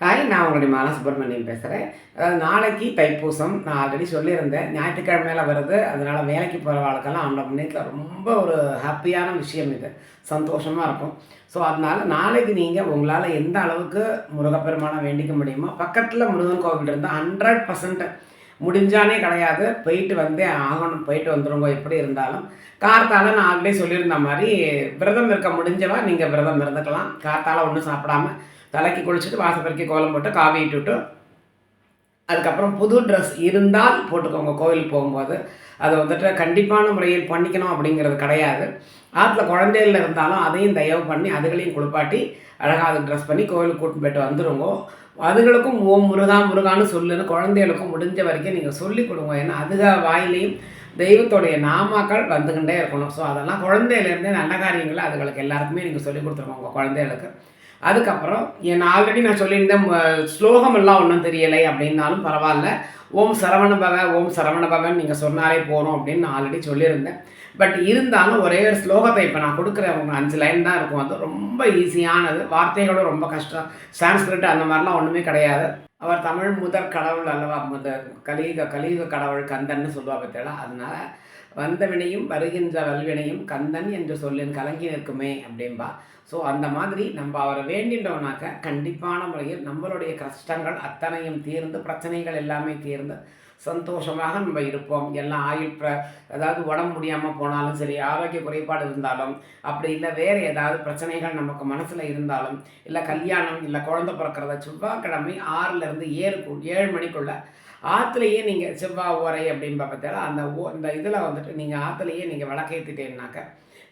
Hi நான் உங்களுடைய மாலா சுப்பிரமணியம் பேசுகிறேன் நாளைக்கு தைப்பூசம். நான் ஆல்ரெடி சொல்லியிருந்தேன். ஞாயிற்றுக்கிழமையில் வருது. அதனால் வேலைக்கு போகிற வாழ்க்கெல்லாம் அவனோட முன்னேற்ற ரொம்ப ஒரு ஹாப்பியான விஷயம் இது. சந்தோஷமாக இருக்கும். ஸோ அதனால் நாளைக்கு நீங்கள் உங்களால் எந்த அளவுக்கு முருகப்பெருமானை வேண்டிக்க முடியுமோ பக்கத்தில் முருகன் கோவில் இருந்தால் ஹண்ட்ரட் பர்சன்ட் முடிஞ்சானே கிடையாது. போயிட்டு வந்தே ஆகணும். போயிட்டு வந்துருங்க. எப்படி இருந்தாலும். கார்த்தால நான் ஆல்ரெடி சொல்லியிருந்த மாதிரி விரதம் இருக்க முடிஞ்சவா நீங்கள் விரதம் இருந்துக்கலாம். கார்த்தால ஒன்றும் சாப்பிடாம தலைக்கு குளிச்சுட்டு வாசப்பெருக்கி கோலம் போட்டு காவி இட்டுட்டு அதுக்கப்புறம் புது ட்ரெஸ் இருந்தால் போட்டுக்கோங்க. கோவிலுக்கு போகும்போது அதை வந்துட்டு கண்டிப்பான முறையில் பண்ணிக்கணும் அப்படிங்கிறது கிடையாது. ஆற்றுல குழந்தைகள் இருந்தாலும் அதையும் தயவு பண்ணி அதுகளையும் குளிப்பாட்டி அழகாக அது ட்ரெஸ் பண்ணி கோவிலுக்கு கூட்டின்னு போயிட்டு வந்துருங்க. அதுகளுக்கும் ஓ முருகா முருகான்னு சொல்லுன்னு குழந்தைகளுக்கும் முடிஞ்ச வரைக்கும் நீங்கள் சொல்லி கொடுங்க. ஏன்னா அதுக வாயிலையும் தெய்வத்தோடைய நாமாக்கள் வந்துக்கிட்டே இருக்கணும். ஸோ அதெல்லாம் குழந்தையிலேருந்தே நல்ல காரியங்களை அதுகளுக்கு எல்லாருக்குமே நீங்கள் சொல்லி கொடுத்துருக்கோங்க குழந்தைகளுக்கு. அதுக்கப்புறம் என் ஆல்ரெடி நான் சொல்லியிருந்தேன் ஸ்லோகம் எல்லாம் ஒன்றும் தெரியலை அப்படின்னாலும் பரவாயில்ல. ஓம் சரவண பவ ஓம் சரவண பவன் நீங்கள் சொன்னாலே போகிறோம் அப்படின்னு நான் ஆல்ரெடி சொல்லியிருந்தேன். பட் இருந்தாலும் ஒரே ஒரு ஸ்லோகத்தை இப்போ நான் கொடுக்குற உங்க அஞ்சு லைன் தான் இருக்கும். அது ரொம்ப ஈஸியானது வார்த்தைகளும் ரொம்ப கஷ்டம். சான்ஸ்கிரிட் அந்த மாதிரிலாம் ஒன்றுமே கிடையாது. அவர் தமிழ் முதற் கடவுள் அல்லவா? முத கலியுக கலியுக கடவுள் கந்தன்னு சொல்லுவா பார்த்தீங்களா அதனால் வந்தவினையும் வருகின்ற வல்வினையும் கந்தன் என்று சொல்லின் கலங்கி நிற்குமே அப்படின்பா ஸோ அந்த மாதிரி நம்ம அவரை வேண்டின்றவனாக்க கண்டிப்பான முறையில் நம்மளுடைய கஷ்டங்கள் அத்தனையும் தீர்ந்து பிரச்சனைகள் எல்லாமே தீர்ந்து சந்தோஷமாக நம்ம இருப்போம். எல்லாம் ஆயுள் பிர அதாவது உடம்பு முடியாமல் போனாலும் சரி ஆரோக்கிய குறைபாடு இருந்தாலும் அப்படி இல்லை வேறு ஏதாவது பிரச்சனைகள் நமக்கு மனசில் இருந்தாலும் இல்லை கல்யாணம் இல்லை குழந்தை பிறக்கிறத செவ்வாய்க்கிழமை ஆறுலேருந்து ஏழு ஏழு மணிக்குள்ளே ஆற்றுலையே நீங்கள் செவ்வாய் ஓரை அப்படின்னு பார்த்தா அந்த ஓ இந்த இதில் வந்துட்டு நீங்கள் ஆற்றுலையே நீங்கள் விளக்கேற்றிட்டேன்னாக்க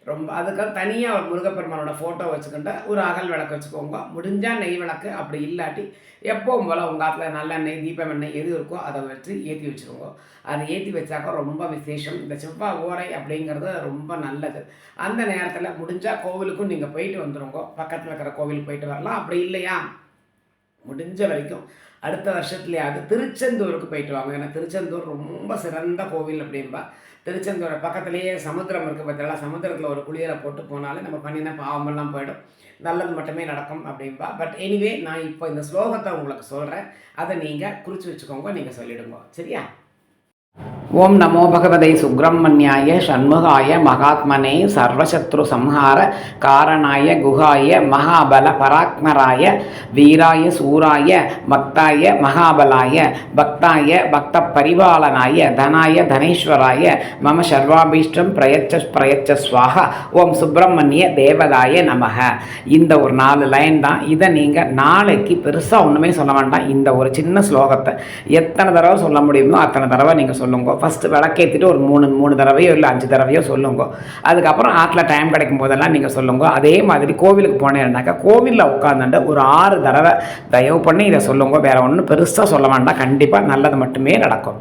ரொம்ப அதுக்காக தனியாக ஒரு முருகப்பெருமானோட ஃபோட்டோ வச்சுக்கிட்டு ஒரு அகல் விளக்கு வச்சுக்கோங்க. முடிஞ்சால் நெய் விளக்கு அப்படி இல்லாட்டி எப்போவும் போல் உங்கள் ஆற்றுல நல்லெண்ணெய் தீபம் எண்ணெய் எது இருக்கோ அதை வச்சு ஏற்றி வச்சுருவோம். அதை ஏற்றி வச்சாக்கா ரொம்ப விசேஷம். இந்த செவ்வாய் ஓரை அப்படிங்கிறது ரொம்ப நல்லது. அந்த நேரத்தில் முடிஞ்சால் கோவிலுக்கும் நீங்கள் போயிட்டு வந்துடுங்க பக்கத்தில் இருக்கிற கோவிலுக்கு போயிட்டு வரலாம். அப்படி இல்லையா? முடிஞ்ச வரைக்கும். அடுத்த வருஷத்துலையாவது திருச்செந்தூருக்கு போயிட்டு வாங்க. ஏன்னா திருச்செந்தூர் ரொம்ப சிறந்த கோவில் அப்படின்பா திருச்செந்தூரை பக்கத்துலேயே சமுத்திரம் இருக்குது பார்த்தீங்களா? சமுத்திரத்தில் ஒரு குளியலை போட்டு போனாலே நம்ம பண்ணின பாவமெல்லாம் போயிடும். நல்லது மட்டுமே நடக்கும் அப்படின்பா பட் எனிவே நான் இப்போ இந்த ஸ்லோகத்தை உங்களுக்கு சொல்கிறேன் அதை நீங்கள் குறித்து வச்சுக்கோங்க நீங்கள் சொல்லிவிடுங்க சரியா? ஓம் நமோ பகவதை சுப்பிரமணியாய ஷண்முகாய மகாத்மனே சர்வசத்ரு சம்ஹார காரணாய குஹாய மகாபல பராக்மராய வீராய சூராய பக்தாய மகாபலாய பக்தாய பக்த பரிபாலனாய தனாய தனேஸ்வராய மம சர்வாபீஷ்டம் பிரயச்ச பிரயச்ச ஸ்வாக ஓம் சுப்பிரமணிய தேவதாய நமக. இந்த ஒரு நாலு லைன் தான். இதை நீங்கள் நாளைக்கு பெருசாக ஒன்றுமே சொல்ல வேண்டாம். இந்த ஒரு சின்ன ஸ்லோகத்தை எத்தனை தடவை சொல்ல முடியுமோ அத்தனை தடவை நீங்கள் சொல்லுங்க. ஃபஸ்ட்டு விளக்கேற்றிட்டு ஒரு மூணு மூணு தடவையோ இல்லை அஞ்சு தடவையோ சொல்லுங்க. அதுக்கப்புறம் ஆற்றில் டைம் கிடைக்கும் போதெல்லாம் நீங்கள் சொல்லுங்க. அதே மாதிரி கோவிலுக்கு போனேன்னாக்கா கோவிலில் உட்காந்துட்டு ஒரு ஆறு தடவை தயவு பண்ணி இதை சொல்லுங்க. வேறு ஒன்றும் பெருசாக சொல்ல வேண்டாம். கண்டிப்பாக நல்லது மட்டுமே நடக்கும்.